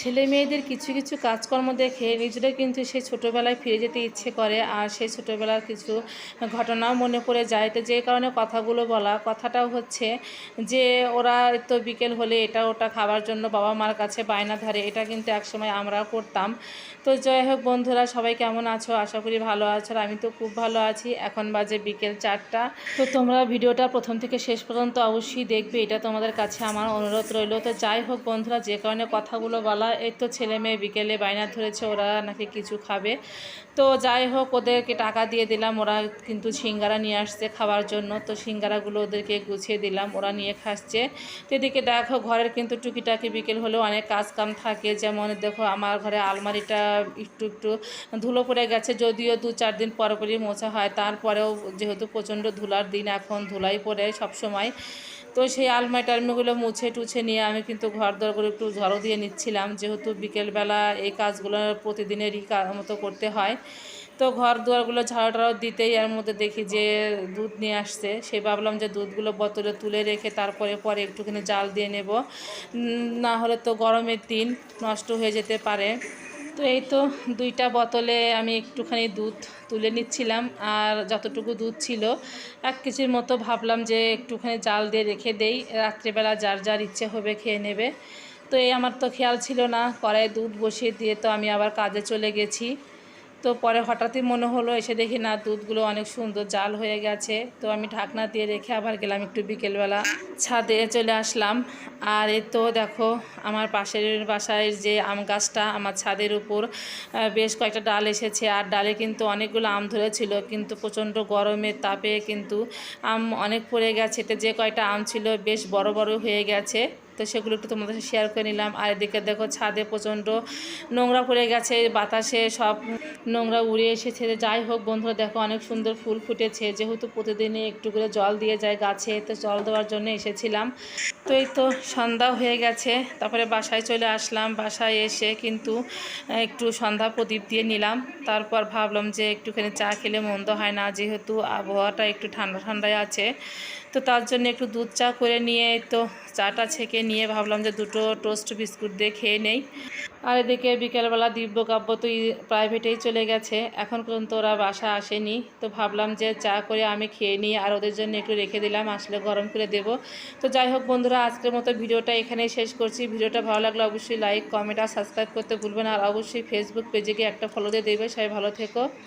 ছেলে মেয়েদের কিছু কিছু কাজকর্ম দেখে নিজেরা কিন্তু সেই ছোটোবেলায় ফিরে যেতে ইচ্ছে করে, আর সেই ছোটোবেলার কিছু ঘটনাও মনে পড়ে যায়। তো যে কারণে কথাগুলো বলা, কথাটাও হচ্ছে যে ওরা তো বিকেল হলে এটা ওটা খাবার জন্য বাবা মার কাছে বায়না ধরে, এটা কিন্তু একসময় আমরাও করতাম। তো যাই হোক বন্ধুরা, সবাই কেমন আছো? আশা করি ভালো আছো আমি তো খুব ভালো আছি। এখন বাজে বিকেল চারটা। তো তোমরা ভিডিওটা প্রথম থেকে শেষ পর্যন্ত অবশ্যই দেখবে, এটা তোমাদের কাছে আমার অনুরোধ রইল। তো যাই হোক বন্ধুরা, যে কারণে কথাগুলো বলা এই তো ছেলে মেয়ে বিকেলে বায়না ধরেছে, ওরা নাকি কিছু খাবে। তো যাই হোক, ওদেরকে টাকা দিয়ে দিলাম, ওরা কিন্তু সিঙ্গারা নিয়ে আসছে খাওয়ার জন্য। তো সিঙ্গারাগুলো ওদেরকে গুছিয়ে দিলাম, ওরা নিয়ে খাচ্ছে। তো এদিকে দেখো, ঘরের কিন্তু টুকিটাকি বিকেল হলেও অনেক কাজ কাম থাকে। যেমন দেখো, আমার ঘরে আলমারিটা একটু একটু ধুলো পড়ে গেছে, যদিও দু চার দিন পর পরই মোছা হয়। তারপরেও যেহেতু প্রচণ্ড ধুলার দিন, এখন ধুলাই পড়ে সব সময় তো সেই আলমারি টালমিগুলো মুছে টুছে নিয়ে আমি কিন্তু ঘর দরগুলো একটু ঝড়ো দিয়ে নিচ্ছিলাম। যেহেতু বিকেলবেলা এই কাজগুলো প্রতিদিনেরই মতো করতে হয়। তো ঘর দুয়ারগুলো ঝাড়া টাড়াও দিতেই এর মধ্যে দেখি যে দুধ নিয়ে আসছে। সে ভাবলাম যে দুধগুলো বোতলে তুলে রেখে তারপরে পরে একটুখানি জাল দিয়ে নেব। না হলে তো গরমের দিন নষ্ট হয়ে যেতে পারে। তো এই তো দুইটা বোতলে আমি একটুখানি দুধ তুলে নিচ্ছিলাম আর যতটুকু দুধ ছিল, এক কেজির মতো ভাবলাম যে একটুখানি জাল দিয়ে রেখে দেই, রাত্রিবেলা যার যার ইচ্ছে হবে খেয়ে নেবে। তো এই আমার তো খেয়াল ছিল না কড়াই দুধ বসিয়ে দিয়ে তো আমি আবার কাজে চলে গেছি। তো পরে হঠাৎই মনে হলো, এসে দেখি না দুধগুলো অনেক সুন্দর জাল হয়ে গেছে। তো আমি ঢাকনা দিয়ে রেখে আবার গেলাম একটু বিকেলবেলা ছাদে চলে আসলাম। আর এ তো দেখো, আমার পাশের বাসায় যে আম গাছটা আমার ছাদের উপর বেশ কয়েকটা ডাল এসেছে। আর ডালে কিন্তু অনেকগুলো আম ধরেছিল, কিন্তু প্রচণ্ড গরমের তাপে কিন্তু আম অনেক পড়ে গেছে। তো যে কয়টা আম ছিল বেশ বড় বড় হয়ে গেছে। তো সেগুলো একটু তোমাদের সাথে শেয়ার করে নিলাম। আর এদিকে দেখো, ছাদে প্রচণ্ড নোংরা পড়ে গেছে, বাতাসে সব নোংরা উড়ে এসেছে। যাই হোক বন্ধুরা, দেখো অনেক সুন্দর ফুল ফুটেছে। যেহেতু প্রতিদিনই একটু করে জল দিয়ে যায় গাছে, তো জল দেওয়ার জন্য এসেছিলাম। তো এই তো সন্ধ্যা হয়ে গেছে, তারপরে বাসায় চলে আসলাম, বাসায় এসে কিন্তু একটু সন্ধ্যা প্রদীপ দিয়ে নিলাম, তারপর ভাবলাম যে একটুখানি চা খেলে মন্দ হয় না, যেহেতু আবহাওয়াটা একটু ঠান্ডা ঠান্ডায় আছে, তো তার জন্য একটু দুধ চা করে নিয়ে তো চাটা ছেঁকে নিয়ে ভাবলাম যে দুটো টোস্ট বিস্কুট দিয়ে খেয়ে নেই। আর এদিকে বিকেলবেলা দিব্য কাব্য তো প্রাইভেটেই চলে গেছে, এখন পর্যন্ত ওরা বাসা আসেনি, তো ভাবলাম যে চা করে আমি খেয়ে নিই, আর ওদের জন্য একটু রেখে দিলাম, আসলে গরম করে দেব, তো যাই হোক বন্ধুরা, আজকের মতো ভিডিওটা এখানেই শেষ করছি। ভিডিওটা ভালো লাগলে অবশ্যই লাইক কমেন্ট আর সাবস্ক্রাইব করতে ভুলবেন আর অবশ্যই ফেসবুক পেজে গিয়ে একটা ফলো দিয়ে দেবে সবাই ভালো থেকো।